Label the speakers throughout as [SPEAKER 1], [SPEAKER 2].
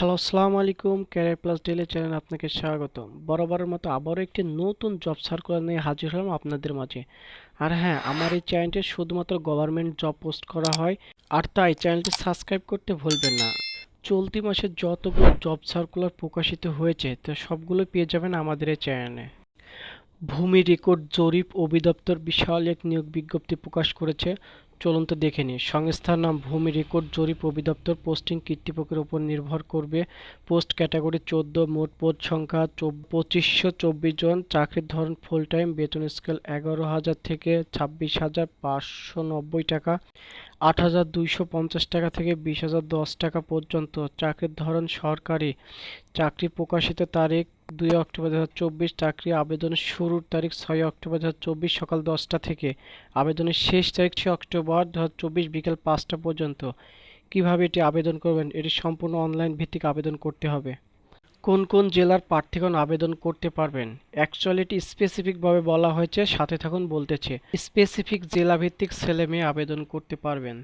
[SPEAKER 1] Hello, আসসালামু আলাইকুম। Career plus daily channel আপনাকে স্বাগত বরাবরের মতো আবারও একটি নতুন জব সার্কুলার নিয়ে হাজির হলাম আপনাদের মাঝে। আর হ্যাঁ আমার এই চ্যানেলটি শুধুমাত্র গভর্নমেন্ট জব পোস্ট করা হয়। আর তাই চ্যানেলটি সাবস্ক্রাইব করতে ভুলবেন না। চলতি মাসে যতগুলো জব সার্কুলার প্রকাশিত হয়েছে, তো সবগুলো পেয়ে যাবেন আমাদের এই চ্যানেলে ভূমি রেকর্ড জরিপ অধিদপ্তর বিশাল এক নিয়োগ বিজ্ঞপ্তি প্রকাশ করেছে। চলুন তো দেখে নিই সংস্থার নাম ভূমি রেকর্ড জরিপ অধিদপ্তর পোস্টিং কর্তৃপক্ষের উপর নির্ভর করবে। পোস্ট ক্যাটাগরি চোদ্দ, মোট পদ সংখ্যা পঁচিশশো চব্বিশ জন। চাকরির ধরন ফুল টাইম বেতন স্কেল এগারো হাজার থেকে ছাব্বিশ হাজার পাঁচশো নব্বই টাকা। আট হাজার দুইশো পঞ্চাশ টাকা থেকে বিশ হাজার দশ টাকা পর্যন্ত। চাকরির ধরন সরকারি। চাকরি প্রকাশিত তারিখ দুই অক্টোবর দু হাজার চব্বিশ চাকরি আবেদনের শুরুর তারিখ ছয় অক্টোবর দু হাজার চব্বিশ সকাল দশটা থেকে। আবেদনের শেষ তারিখ ছয় অক্টোবর দু হাজার চব্বিশ বিকেল পাঁচটা পর্যন্ত। কীভাবে এটি আবেদন করবেন? এটি সম্পূর্ণ অনলাইন ভিত্তিক আবেদন করতে হবে। কোন কোন জেলার প্রার্থীগণ আবেদন করতে পারবেন? অ্যাকচুয়ালি এটি স্পেসিফিকভাবে বলা হয়েছে, সাথে থাকুন বলতেছে। স্পেসিফিক জেলাভিত্তিক ছেলে মেয়ে আবেদন করতে পারবেন।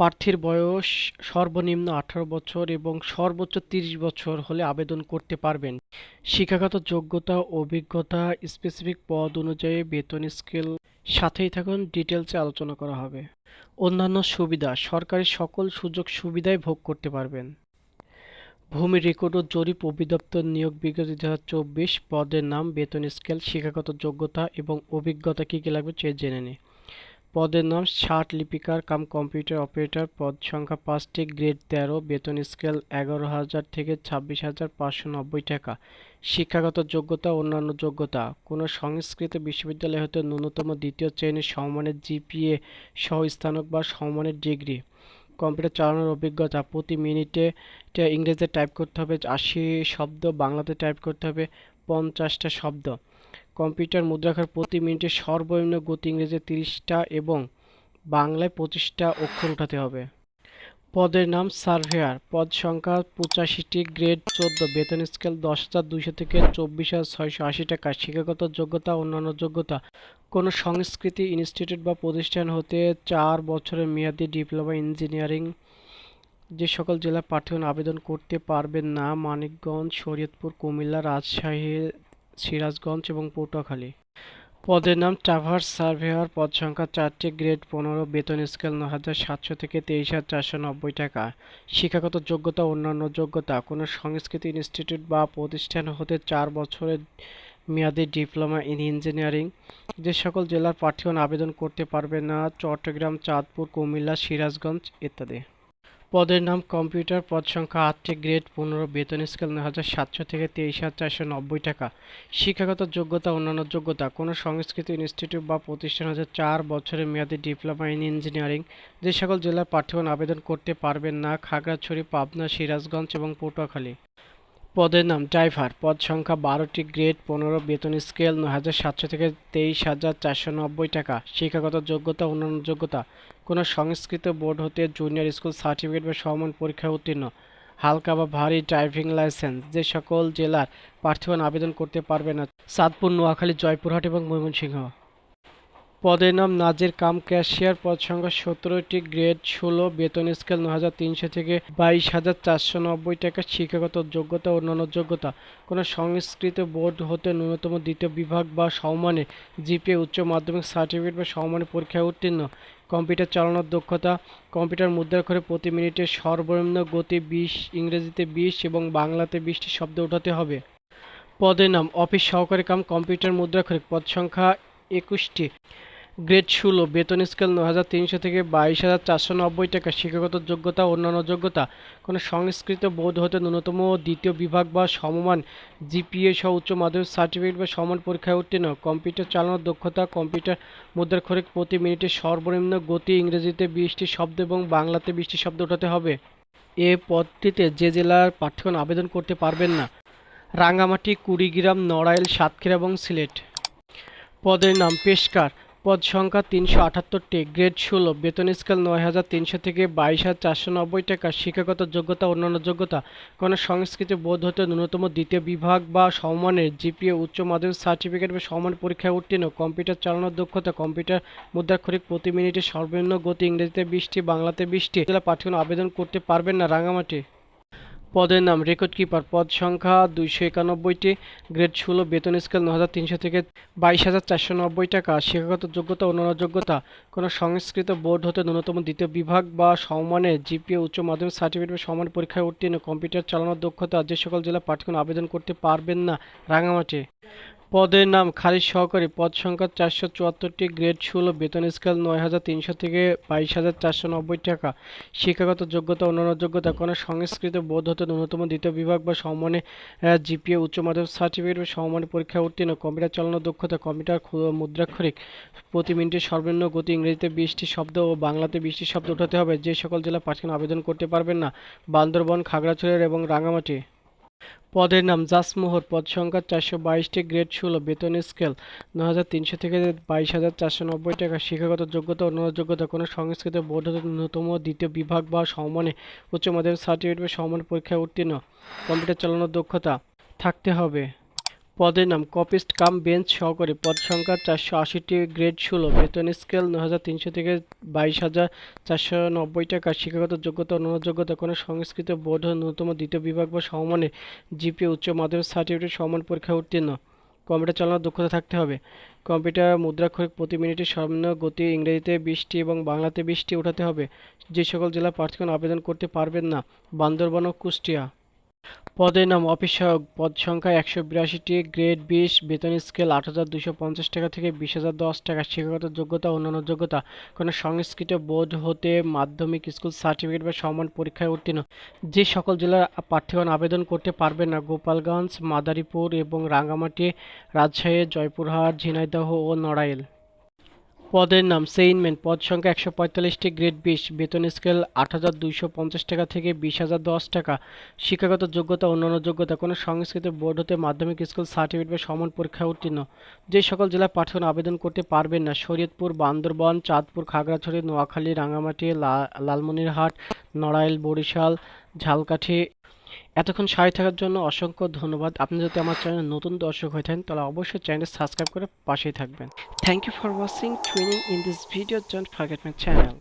[SPEAKER 1] প্রার্থীর বয়স সর্বনিম্ন আঠারো বছর এবং সর্বোচ্চ তিরিশ বছর হলে আবেদন করতে পারবেন। শিক্ষাগত যোগ্যতা, অভিজ্ঞতা স্পেসিফিক পদ অনুযায়ী বেতন স্কেল সাথেই থাকুন ডিটেলসে আলোচনা করা হবে। অন্যান্য সুবিধা, সরকারি সকল সুযোগ সুবিধাই ভোগ করতে পারবেন। ভূমি রেকর্ড ও জরিপ অভিদপ্তর নিয়োগ বিজ্ঞপ্তি দু হাজার চব্বিশ পদের নাম, বেতন স্কেল শিক্ষাগত যোগ্যতা এবং অভিজ্ঞতা কী কী লাগবে সে জেনে নিই পদের নাম ষাট লিপিকার কাম কম্পিউটার অপারেটর। পদ সংখ্যা পাঁচটি, গ্রেড তেরো, বেতন স্কেল এগারো হাজার থেকে ছাব্বিশ হাজার পাঁচশো নব্বই টাকা। শিক্ষাগত যোগ্যতা, অন্যান্য যোগ্যতা। কোনো সংস্কৃত বিশ্ববিদ্যালয় হতে ন্যূনতম দ্বিতীয় শ্রেণির সমমানের জিপিএ সহ স্থানক বা সমমানের ডিগ্রি। কম্পিউটার চালানোর অভিজ্ঞতা। প্রতি মিনিটে ইংরেজিতে টাইপ করতে হবে, আশি শব্দ বাংলাতে টাইপ করতে হবে, পঞ্চাশটা শব্দ। কম্পিউটার মুদ্রাক্ষর প্রতি মিনিটে সর্বনিম্ন গতি ইংরেজি তিরিশটা এবং বাংলায় পঁচিশটা অক্ষর উঠাতে হবে। পদের নাম সার্ভেয়ার। পদ সংখ্যা পঁচাশিটি, গ্রেড চোদ্দ, বেতন স্কেল দশ হাজার দুইশো থেকে চব্বিশ হাজার ছয়শো আশি টাকা শিক্ষাগত যোগ্যতা, অন্যান্য যোগ্যতা। কোনো সংস্কৃতি ইনস্টিটিউট বা প্রতিষ্ঠান হতে চার বছরের মেয়াদি ডিপ্লোমা ইঞ্জিনিয়ারিং যে সকল জেলা প্রার্থীগণ আবেদন করতে পারবেন না, মানিকগঞ্জ, শরীয়তপুর, কুমিল্লা, রাজশাহী সিরাজগঞ্জ এবং পটুয়াখালী। পদের নাম ট্রাভার্স সার্ভেয়ার, পদ সংখ্যা চারটি, গ্রেড পনেরো, বেতন স্কেল ন হাজার সাতশো থেকে তেইশ হাজার চারশো নব্বই টাকা। শিক্ষাগত যোগ্যতা, অন্যান্য যোগ্যতা, কোনো সংস্কৃতি ইনস্টিটিউট বা প্রতিষ্ঠান হতে চার বছরের মেয়াদি ডিপ্লোমা ইন ইঞ্জিনিয়ারিং। যে সকল জেলার প্রার্থীগণ আবেদন করতে পারবে না, চট্টগ্রাম, চাঁদপুর, কুমিল্লা, সিরাজগঞ্জ ইত্যাদি। পদের নাম কম্পিউটার পদ সংখ্যা আটটি, গ্রেড পনেরো, বেতন স্কেল নয় হাজার সাতশো থেকে তেইশ হাজার চারশো নব্বই টাকা। শিক্ষাগত যোগ্যতা, অন্যান্য যোগ্যতা, কোনো সংস্কৃত ইনস্টিটিউট বা প্রতিষ্ঠান হচ্ছে চার বছরের মেয়াদি ডিপ্লোমা ইন ইঞ্জিনিয়ারিং, যে সকল জেলার পাঠ্যক্রম আবেদন করতে পারবেন না, খাগড়াছড়ি, পাবনা, সিরাজগঞ্জ এবং পটুয়াখালী। পদের নাম ড্রাইভার। পদ সংখ্যা বারোটি, গ্রেড পনেরো, বেতন স্কেল নয় হাজার সাতশো থেকে তেইশ হাজার চারশো নব্বই টাকা। শিক্ষাগত যোগ্যতা, অন্যান্য যোগ্যতা। কোনো সংস্কৃত বোর্ড হতে জুনিয়র স্কুল সার্টিফিকেট বা সমান পরীক্ষায় উত্তীর্ণ। হালকা বা ভারী ড্রাইভিং লাইসেন্স। যে সকল জেলার প্রার্থীগণ আবেদন করতে পারবে না। চাঁদপুর নোয়াখালী, জয়পুরহাট এবং ময়মনসিংহ। পদের নাম নাজির কাম ক্যাশিয়ার, পদ সংখ্যা সতেরোটি, গ্রেড ষোলো, বেতন স্কেল ন হাজার তিনশো থেকে বাইশ হাজার চারশো নব্বই টাকা, শিক্ষাগত যোগ্যতা, অন্যান্য যোগ্যতা। কোনো সংস্কৃত বোর্ড হতে ন্যূনতম দ্বিতীয় বিভাগ বা সমমানে জিপিএ উচ্চ মাধ্যমিক সার্টিফিকেট বা সমমানের পরীক্ষায় উত্তীর্ণ। কম্পিউটার চালানোর দক্ষতা, কম্পিউটার মুদ্রা করে প্রতি মিনিটে সর্বনিম্ন গতি বিশ, ইংরেজিতে বিশ এবং বাংলাতে বিশটি শব্দ উঠাতে হবে। পদের নাম, অফিস সহকারী কাম, কম্পিউটার মুদ্রাক্ষরিক পদ সংখ্যা একুশটি। গ্রেড ষোলো, বেতন স্কেল ন হাজার তিনশো থেকে বাইশ হাজার চারশো নব্বই টাকা, শিক্ষাগত যোগ্যতা অন্যান্য যোগ্যতা। কোনো সংস্কৃত বোর্ড হতে ন্যূনতম দ্বিতীয় বিভাগ বা সমমান জিপিএ সহ উচ্চ মাধ্যমিক সার্টিফিকেট বা সমান পরীক্ষায় উত্তীর্ণ। কম্পিউটার চালানোর দক্ষতা, কম্পিউটার মুদ্রাক্ষরিক প্রতি মিনিটে সর্বনিম্ন গতি, ইংরেজিতে বিশটি শব্দ এবং বাংলাতে বিশটি শব্দ ওঠাতে হবে। এ পদটিতে যে জেলার প্রার্থীগণ আবেদন করতে পারবেন না। রাঙ্গামাটি, কুড়িগ্রাম, নড়াইল, সাতক্ষীরা এবং সিলেট। পদের নাম পেশকার। পদ সংখ্যা তিনশো আটাত্তরটি, গ্রেড ষোলো, বেতন স্কেল নয় হাজার তিনশো থেকে বাইশ হাজার চারশো নব্বই টাকা, শিক্ষাগত যোগ্যতা, অন্যান্য যোগ্যতা। কোনো সংস্কৃতি বোধ হতে ন্যূনতম দ্বিতীয় বিভাগ বা সমমানের জিপিএ, উচ্চ মাধ্যমিক সার্টিফিকেট বা সমান পরীক্ষায় উত্তীর্ণ। কম্পিউটার চালানোর দক্ষতা, কম্পিউটার মুদ্রাক্ষরিক প্রতি মিনিটে সর্বনিম্ন গতি, ইংরেজিতে বিশটি, বাংলাতে বিশটি। জেলা প্রার্থীগণ আবেদন করতে পারবেন না, রাঙামাটি। পদের নাম রেকর্ড কিপার পদ সংখ্যা দুইশো একানব্বইটি, গ্রেড ষোলো বেতন স্কেল ন হাজার তিনশো থেকে বাইশ হাজার চারশো নব্বই টাকা। শিক্ষাগত যোগ্যতা অন্যান্য যোগ্যতা কোনো সংস্কৃত বোর্ড হতে ন্যূনতম দ্বিতীয় বিভাগ বা সমমানের জিপিএ উচ্চ মাধ্যমিক সার্টিফিকেট বা সমান পরীক্ষায় উত্তীর্ণ। কম্পিউটার চালানোর দক্ষতা যে সকল জেলা পাঠক্রম আবেদন করতে পারবেন না রাঙামাটি। পদের নাম খারিজ সহকারী পদ সংখ্যা চারশো চুয়াত্তরটি, গ্রেড ষোলো, বেতন স্কেল নয় হাজার তিনশো থেকে বাইশ হাজার চারশো নব্বই টাকা। শিক্ষাগত যোগ্যতা অন্যান্য যোগ্যতা, কোনো সংস্কৃত বোধ হতে ন্যূনতম দ্বিতীয় বিভাগ বা সমমানে জিপিএ, উচ্চ মাধ্যমিক সার্টিফিকেট বা সমমানের পরীক্ষায় উত্তীর্ণ। কম্পিউটার চালানোর দক্ষতা, কম্পিউটার মুদ্রাক্ষরিক। প্রতি মিনিটে সর্বনিম্ন গতি ইংরেজিতে বিশটি শব্দ ও বাংলাতে বিশটি শব্দ উঠাতে হবে। যে সকল জেলা প্রার্থীগণ আবেদন করতে পারবেন না, বান্দরবন, খাগড়াছড়ি এবং রাঙামাটি পদের নাম জাসমোহর পদ সংখ্যা চারশো বাইশটি, গ্রেড ষোলো, বেতন স্কেল ন হাজার তিনশো থেকে বাইশ হাজার চারশো নব্বই টাকা, শিক্ষাগত যোগ্যতা অন্যান্য যোগ্যতা কোনো সংস্কৃত বোর্ড ন্যূনতম দ্বিতীয় বিভাগ বা সমমানে উচ্চ মাধ্যমিক সার্টিফিকেট বা সমান পরীক্ষায় উত্তীর্ণ। কম্পিউটার চালানোর দক্ষতা থাকতে হবে। পদের নাম কপিস্ট কাম বেঞ্চ সহকারী। পদ সংখ্যা চারশো আশিটি, গ্রেড ষোলো। বেতন স্কেল ন হাজার তিনশো থেকে বাইশ হাজার চারশো নব্বই টাকা। শিক্ষাগত যোগ্যতা, অন্যান্য যোগ্যতা, কোনো সংস্কৃত বোর্ড ন্যূনতম দ্বিতীয় বিভাগ বা সমমানে জিপি উচ্চ মাধ্যমিক সার্টিফিকেট সমান পরীক্ষায় উত্তীর্ণ। কম্পিউটার চালানোর দক্ষতা থাকতে হবে। কম্পিউটার মুদ্রাক্ষরিক প্রতি মিনিটে সর্বনিম্ন গতি ইংরেজিতে বিশটি এবং বাংলাতে বিশটি উঠাতে হবে। যে সকল জেলা প্রার্থীগণ আবেদন করতে পারবেন না। বান্দরবান ও কুষ্টিয়া। পদের নাম অফিস সহায়ক পদ সংখ্যা একশো বিরাশিটি, গ্রেড বিশ, বেতন স্কেল আট হাজার দুশো পঞ্চাশ টাকা থেকে বিশ হাজার দশ টাকা, শিক্ষাগত যোগ্যতা, অন্যান্য যোগ্যতা। কোনো সংস্কৃত বোর্ড হতে মাধ্যমিক স্কুল সার্টিফিকেট বা সমান পরীক্ষায় উত্তীর্ণ। যে সকল জেলার প্রার্থীগণ আবেদন করতে পারবেন না, গোপালগঞ্জ, মাদারীপুর এবং রাঙ্গামাটি, রাজশাহী, জয়পুরহাট, ঝিনাইদহ ও নড়াইল। পদের নাম সেইনম্যান পদ সংখ্যা একশো পঁয়তাল্লিশটি গ্রেড বিশ। বেতন স্কেল আট হাজার দুইশো পঞ্চাশ টাকা থেকে বিশ হাজার দশ টাকা। শিক্ষাগত যোগ্যতা, অন্যান্য যোগ্যতা, কোনো সংস্কৃত বোর্ড হতে মাধ্যমিক স্কুল সার্টিফিকেট বা সমান পরীক্ষা উত্তীর্ণ। যে সকল জেলায় প্রার্থীগণ আবেদন করতে পারবেন না, শরীয়তপুর, বান্দরবন, চাঁদপুর, খাগড়াছড়ি, নোয়াখালী রাঙামাটি লালমনিরহাট, নড়াইল, বরিশাল, ঝালকাঠি এতক্ষণ সারি থাকার জন্য অসংখ্য ধন্যবাদ। আপনি যদি আমার চ্যানেল নতুন দর্শক হয়ে থাকেন, তাহলে অবশ্যই চ্যানেল সাবস্ক্রাইব করে পাশেই থাকবেন। Thank you for watching twinning in this video don't forget channel